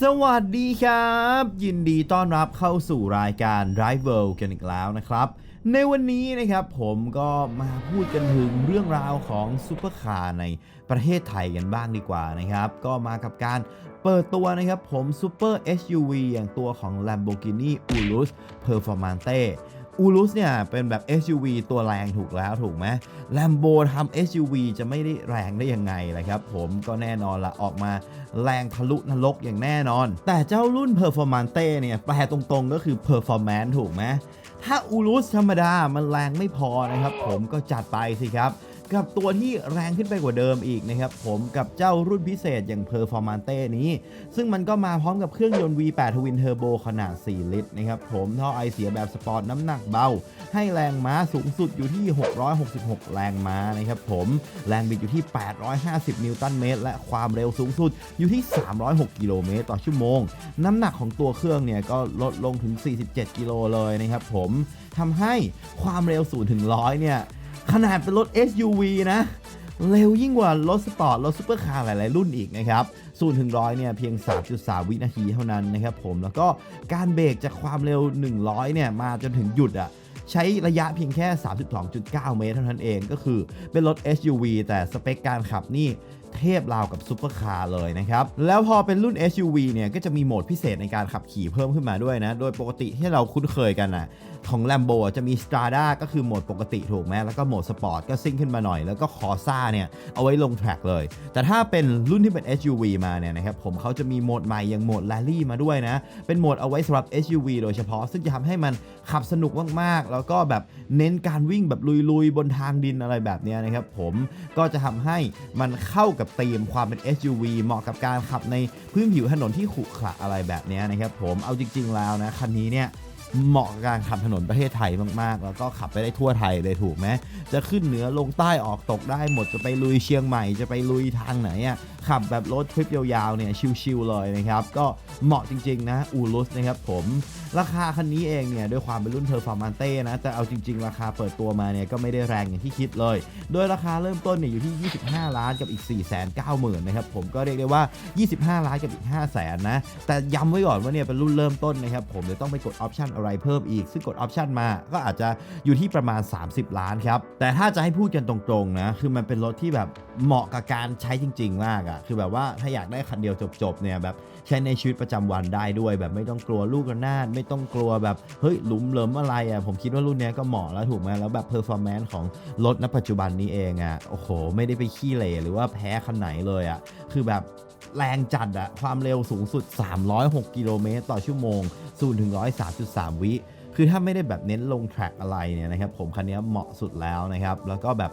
สวัสดีครับ ยินดีต้อนรับเข้าสู่รายการ Drive World กันอีกแล้วนะครับ ในวันนี้นะครับผมก็มาพูดกันถึงเรื่องราวของซูเปอร์คาร์ในประเทศไทยกันบ้างดีกว่านะครับ ก็มากับการเปิดตัวนะครับผมซูเปอร์ SUV อย่างตัวของ Lamborghini Urus Performante อูรุสเนี่ยเป็นแบบ SUV ตัวแรงถูกแล้วถูกไหม Lambo ทำ SUV จะไม่ได้แรงได้ยังไงนะครับผมก็แน่นอนละออกมาแรงทะลุนรกอย่างแน่นอน แต่เจ้ารุ่น Performante เนี่ยแปลตรงๆก็คือ Performance ถูกไหมถ้าอูรุสธรรมดามันแรงไม่พอนะครับผมก็จัดไปสิครับ กับตัวที่แรงขึ้นไปกว่าเดิมอีกนะครับผมกับเจ้ารุ่นพิเศษอย่าง Performante นี้ ซึ่งมันก็มาพร้อมกับเครื่องยนต์ V8 Twin Turbo ขนาด 4 ลิตรนะครับผมท่อไอเสียแบบสปอร์ตน้ำหนักเบา ให้แรงม้าสูงสุดอยู่ที่ 666 แรงม้านะครับผมแรงบิดอยู่ที่ 850 นิวตันเมตร และความเร็วสูงสุดอยู่ที่ 306 กิโลเมตรต่อชั่วโมง น้ำหนักของตัวเครื่องเนี่ยก็ลดลงถึง 47 กิโลเลยนะครับผมทำให้ความเร็ว0ถึง 100 เนี่ย ขนาดเป็นรถ SUV นะ เร็วยิ่งกว่ารถสปอร์ต รถซูเปอร์คาร์หลาย ๆ รุ่นอีกนะครับ0ถึงร้อยเนี่ยเพียง 3.3 วินาทีเท่านั้นนะครับผมแล้วก็การเบรกจากความเร็ว 100 เนี่ยมาจนถึงหยุดอะใช้ระยะเพียงแค่ 32.9 เมตรเท่านั้นเองก็คือเป็นรถ SUV แต่สเปคการขับนี่ เทพราวกับซูเปอร์คาร์เลยนะครับ แล้วพอเป็นรุ่น SUV เนี่ย ก็จะมีโหมดพิเศษในการขับขี่เพิ่มขึ้นมาด้วยนะ โดยปกติที่เราคุ้นเคยกันนะของ Lambo จะมี Strada ก็คือโหมดปกติถูกไหมแล้วก็โหมดสปอร์ตก็ซิ่งขึ้นมาหน่อย แล้วก็ Corsa เนี่ย เอาไว้ลงแทร็กเลย แต่ถ้าเป็นรุ่นที่เป็น SUV มาเนี่ยนะครับผมเขาจะมีโหมดใหม่อย่างโหมด Rally มาด้วยนะ เป็นโหมดเอาไว้สำหรับ SUV โดยเฉพาะ ซึ่งจะทำให้มันขับสนุกมากๆ แล้วก็แบบเน้นการวิ่งแบบลุยๆ บนทางดินอะไรแบบนี้นะครับผมก็จะทำให้มันเข้ากับธีมความเป็น SUV เหมาะกับการขับในพื้นผิวถนนที่ขรุขระอะไรแบบนี้นะครับผมเอาจริง ๆ แล้วนะคันนี้เนี่ยเหมาะกับการขับถนนประเทศไทยมากๆ แล้วก็ขับไปได้ทั่วไทยเลยถูกไหมจะขึ้นเหนือลงใต้ออกตกได้หมดจะไปลุยเชียงใหม่จะไปลุยทางไหนอะขับแบบรถทริปยาวๆเนี่ยชิลๆเลยนะครับก็เหมาะจริงๆนะอูรุสนะครับผมราคาคันนี้เองเนี่ยด้วยความเป็นรุ่นเพอร์ฟอร์มันเต้นะแต่เอาจริง ๆ ราคาเปิดตัวมาเนี่ยก็ไม่ได้แรงอย่างที่คิดเลย โดยราคาเริ่มต้นเนี่ยอยู่ที่ 25 ล้านกับอีก 4 9 0 0 0 0นะครับผมก็เรียกได้ว่า 25 ล้านกับอีก 5 0 0 0 0 0นะแต่ย้ำไว้ก่อนว่าเนี่ยเป็นรุ่นเริ่มต้นนะครับผมเดี๋ยวต้องไปกดออปชันอะไรเพิ่มอีก ซึ่งกดออปชันมาก็อาจจะอยู่ที่ประมาณ 30 ล้านครับแต่ถ้าจะให้พูดกันตรงๆนะคือมันเป็นรถที่แบบเหมาะกับการใช้จริง ๆ มากอะ่ะคือแบบว่าถ้าอยากได้คันเดียวจบๆเนี่ยแบบใช้ในชีวิตประจำวันได้ด้วย แบบไม่ต้องกลัวลูกระนาดไม่ต้องกลัวแบบเฮ้ยหลุมเหลิมอะไรอะ่ะผมคิดว่ารุ่นนี้ก็เหมาะแล้วถูกไหมแล้วแบบเพอร์ฟอร์แมนซ์ของรถณปัจจุบันนี้เองอะ่ะโอ้โห ไม่ได้ไปขี้เหร่หรือว่าแพ้คันไหนเลยอะ่ะคือแบบแรงจัดอะความเร็วสูงสุด 306 กิโลเมตรต่อชั่วโมง0ถึง103.3 วิคือถ้าไม่ได้แบบเน้นลงแทร็กอะไรเนี่ยนะครับผมคันนี้เหมาะสุดแล้วนะครับ แล้วก็แบบ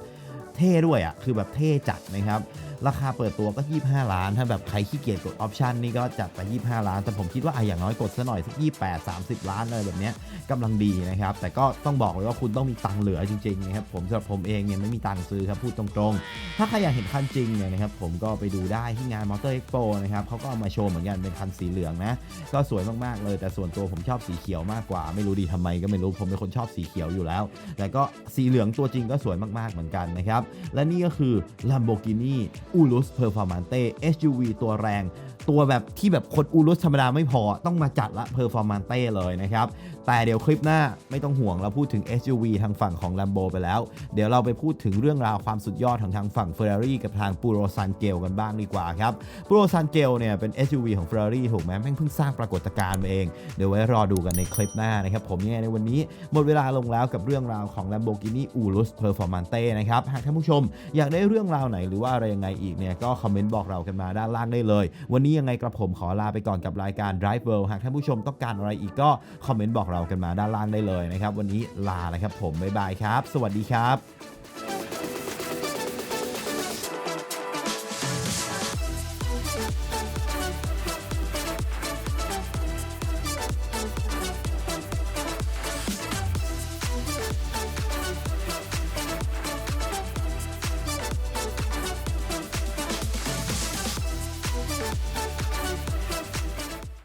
เท่ด้วยอะคือแบบเท่จัดนะครับ ราคาเปิดตัวก็ 25 ล้าน ถ้าแบบใครขี้เกียจกดออปชันนี่ก็จัดไป 25 ล้าน แต่ผมคิดว่าอะอย่างน้อยกดซะหน่อยสัก28 30 ล้านอะไรแบบเนี้ยกำลังดีนะครับ แต่ก็ต้องบอกเลยว่าคุณต้องมีตังเหลือจริงๆนะครับ ผมสำหรับผมเองเนี่ยไม่มีตังซื้อครับพูดตรงๆ ถ้าใครอยากเห็นคันจริงเนี่ยนะครับผมก็ไปดูได้ที่งาน Motor Expo นะครับเขาก็เอามาโชว์เหมือนกันเป็นคันสีเหลืองนะ ก็สวยมากๆเลย แต่ส่วนตัวผมชอบสีเขียวมากกว่า ไม่รู้ดีทำไมก็ไม่รู้ผมเป็นคนชอบสีเขียวอยู่แล้ว แต่ก็สีเหลืองตัวจริงก็สวยมากๆเหมือนกันนะครับและนี่ก็คือ Lamborghini Urus Performante SUV ตัวแรง ตัวแบบที่แบบคนอูรุสธรรมดาไม่พอต้องมาจัดละ Performante เลยนะครับ แต่เดี๋ยวคลิปหน้าไม่ต้องห่วงเราพูดถึง SUV ทางฝั่งของ Lambo ไปแล้ว เดี๋ยวเราไปพูดถึงเรื่องราวความสุดยอดของทางฝั่ง Ferrari กับทาง Puro San g e l กันบ้างดีกว่าครับ Puro San g e l เนี่ยเป็น SUV ของ Ferrari ถูกไหมแม่งเพิ่งสร้างปรากฏการณ์มาเอง เดี๋ยวไว้รอดูกันในคลิปหน้านะครับ ผมยังไงในวันนี้ หมดเวลาลงแล้วกับเรื่องราวของ Lamborghini Urus Performante นะครับ หากท่านผู้ชมอยากได้เรื่องราวไหนหรือว่าอะไรยังไงอีกเนี่ยก็คอมเมนต์บอกเรากันมาด้านล่างได้เลย วันนี้ยังไงกระผมขอลาไปก่อนกับรายการ Drive World หากท่านผู้ชมต้องการอะไรอีกก็คอมเมนต์บอกเรากันมาด้านล่างได้เลยนะครับ วันนี้ลานะครับผมบ๊ายบายครับ สวัสดีครับ